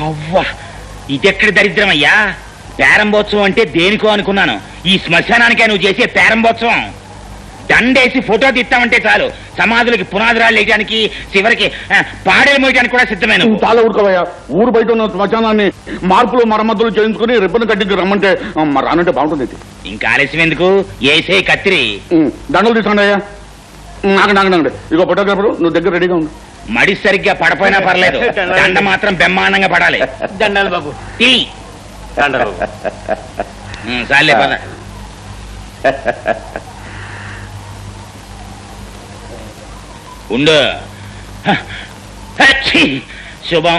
అవ్వా ఇదెక్కడి దరిద్రమయ్యా పేరంబోత్సవం అంటే దేనికో అనుకున్నాను. ఈ శ్మశానానికే నువ్వు చేసే పేరంబోత్సవం. దండేసి ఫోటో తీస్తామంటే చాలు. సమాధులకి పునాదురాలు వేయడానికి చివరికి ఆ, పాడేలు మోయడానికి కూడా సిద్ధమే నువ్వు. చాలా ఊరుకోవయ్యా ఊరు బయట ఉన్న శ్మశానాన్ని మార్పులు మరమ్మతులు చేయించుకుని రిబ్బన్ కట్టించి రమ్మంటే రానంటే బాగుంటుంది. ఇంకా ఆలస్యం ఎందుకు? ఏసే కత్తిరి. దండలు తీసుకోండి అయ్యా. ఆగండి ఆగండి ఆగండి. ఇగో ఫోటోగ్రాఫర్ నువ్వు దగ్గర రెడీగా ఉండు. మడి సరిగ్గా పడపోయినా పర్లేదు. దండ మాత్రం బ్రహ్మాండంగా పడాలి. దండాలు బాబు. తీ దండాలు చాలే పద. ఉండు. హ, హచ్చి. శుభం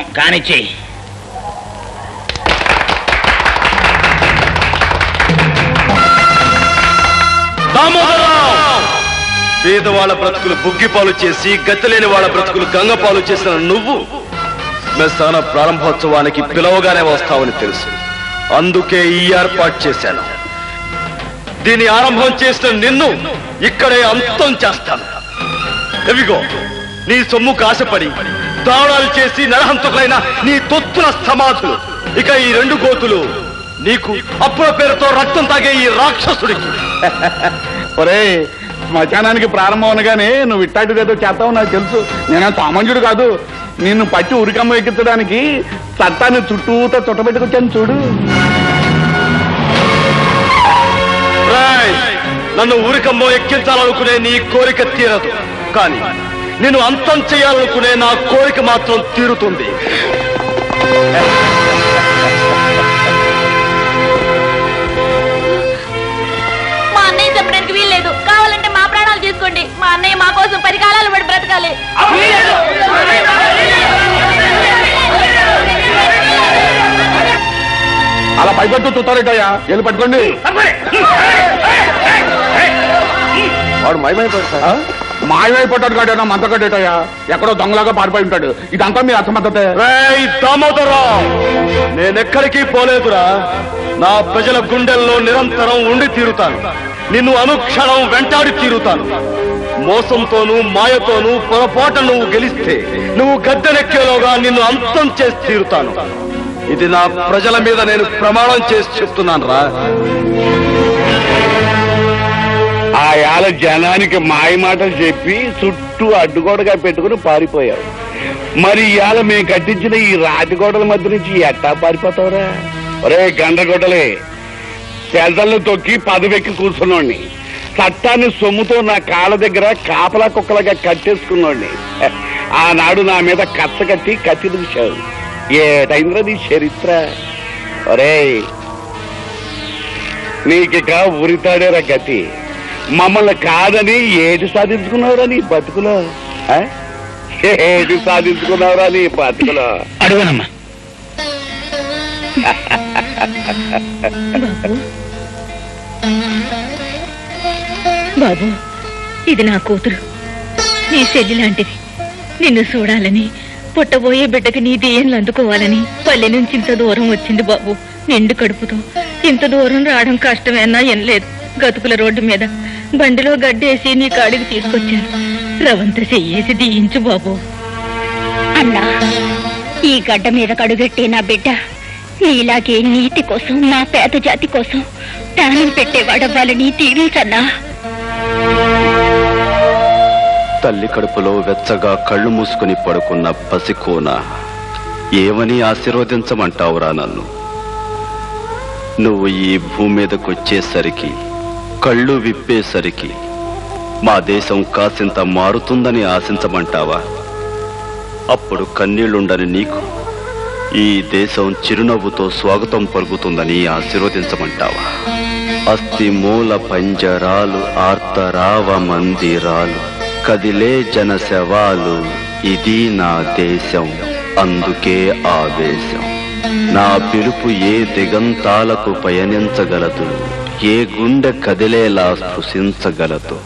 కానిచ్చేయి పేదవాళ్ళ బ్రతుకులు బుగ్గిపాలు చేసి గతిలేని వాళ్ళ బ్రతుకులు గంగపాలు చేసిన నువ్వు శ్మశాన ప్రారంభోత్సవానికి పిలవగానే వస్తావని తెలుసు. అందుకే ఈ ఏర్పాటు చేశాను. దీని ఆరంభం చేసిన నిన్ను ఇక్కడే అంతం చేస్తాను. ఎవిగో నీ సొమ్ము కాశపడి దావడాలు చేసి నరహంతకులైన నీ తొత్తుల సమాధులు. ఇక ఈ రెండు గోతులు నీకు అప్పుల పేరుతో రక్తం తాగే ఈ రాక్షసుడికి. ఒరే శ్మశానానికి ప్రారంభం అనగానే నువ్వు ఇట్టాటిదేదో చేస్తావు నాకు తెలుసు. నేను సామాన్యుడు కాదు. నిన్ను పట్టి ఉరికమ్మ ఎక్కించడానికి చట్టాన్ని చుట్టూతో చుట్టబెట్టుకొచ్చాను చూడు. రాయ్ నన్ను ఊరికమ్మో ఎక్కించాలనుకునే నీ కోరిక తీరదు. కానీ నేను అంతం చేయాలనుకునే నా కోరిక మాత్రం తీరుతుంది. అలా పైపెట్టు చూస్తారేటయ్యా? వెళ్ళి పట్టుకోండి. వాడు మైమైపోయాడు ఆ? మాయమైపోతాడు కాడేనా మంతకట్టేటయ్యా ఎక్కడో దొంగలాగా పారిపోయి ఉంటాడు. ఇదంతా మీ అసమర్థతే. రేయ్ దామోదరం నేనెక్కడికి పోలేదురా. నా ప్రజల గుండెల్లో నిరంతరం ఉండి తీరుతాను. నిన్ను అనుక్షణం వెంటాడి తీరుతాను. మోసంతోనూ మాయతోనూ పొరపాటు నువ్వు గెలిస్తే నువ్వు గద్దెనెక్కేలోగా నిన్ను అంతం చేసి తీరుతాను. ఇది నా ప్రజల మీద నేను ప్రమాణం చేసి చెప్తున్నాను రా ఆయాల జనానికి మాయ మాటలు చెప్పి చుట్టూ అడ్డుగోడగా పెట్టుకుని పారిపోయావు మరి ఇవాళ మేము కట్టించిన ఈ రాతి గోడల మధ్య నుంచి ఎట్టా పారిపోతావురా? ఒరే గండ్రగొడ్డలే పెదలను తొక్కి పదవెక్కి కూర్చున్నోడిని చట్టాన్ని సొమ్ముతో నా కాళ్ళ దగ్గర కాపలా కుక్కలాగా కట్టేసుకున్నోడిని ఆనాడు నా మీద కచ్చ కట్టి కత్తి దూశావు ఏటైందిరా నీ చరిత్ర? ఒరేయ్ నీకిక ఉరితాడేరా గతి. మమ్మల్ని కాదని ఏది సాధించుకున్నావురా నీ బతుకులో? ఏది సాధించుకున్నావురా నీ బతుకులో? అడుగునమ్మా. బాబు ఇది నా కూతురు. నీ చెల్లి లాంటిది. నిన్ను చూడాలని పుట్టబోయే బిడ్డకి నీ దేయంలు అందుకోవాలని పల్లె నుంచి ఇంత దూరం వచ్చింది బాబు. నిండు కడుపుతో. ఇంత దూరం రావడం కష్టమేనా ఏం లేదు. గతుకుల రోడ్డు మీద బండిలో గడ్డేసి నీ కాడికి తీసుకొచ్చాను. రవంత చెయ్యేసి దీయించు బాబు. అన్నా ఈ గడ్డ మీద కడుగట్టే నా బిడ్డ నీలాగే నీతి కోసం మా పేద జాతి కోసం ప్రాణం పెట్టేవాడవ్వాలని దీవించన్నా తల్లి కడుపులో వెచ్చగా కళ్ళు మూసుకుని పడుకున్న పసికోన ఏమని ఆశీర్వదించమంటావురా నన్ను? నువ్వు ఈ భూమి మీదకు వచ్చేసరికి కళ్ళు విప్పేసరికి మా దేశం కాసింత మారుతుందని ఆశించమంటావా? అప్పుడు కన్నీళ్ళుండని నీకు ఈ దేశం చిరునవ్వుతో స్వాగతం పలుకుతుందని ఆశీర్వదించమంటావా? అస్థి మూల పంజరాలు ఆర్తరావ మందిరాలు కదిలే జనశవాలు ఇది నా దేశం అందుకే ఆవేశం. నా పిలుపు ఏ దిగంతాలకు పయనించగలదు ఏ గుండె కదిలేలా స్పృశించగలదు.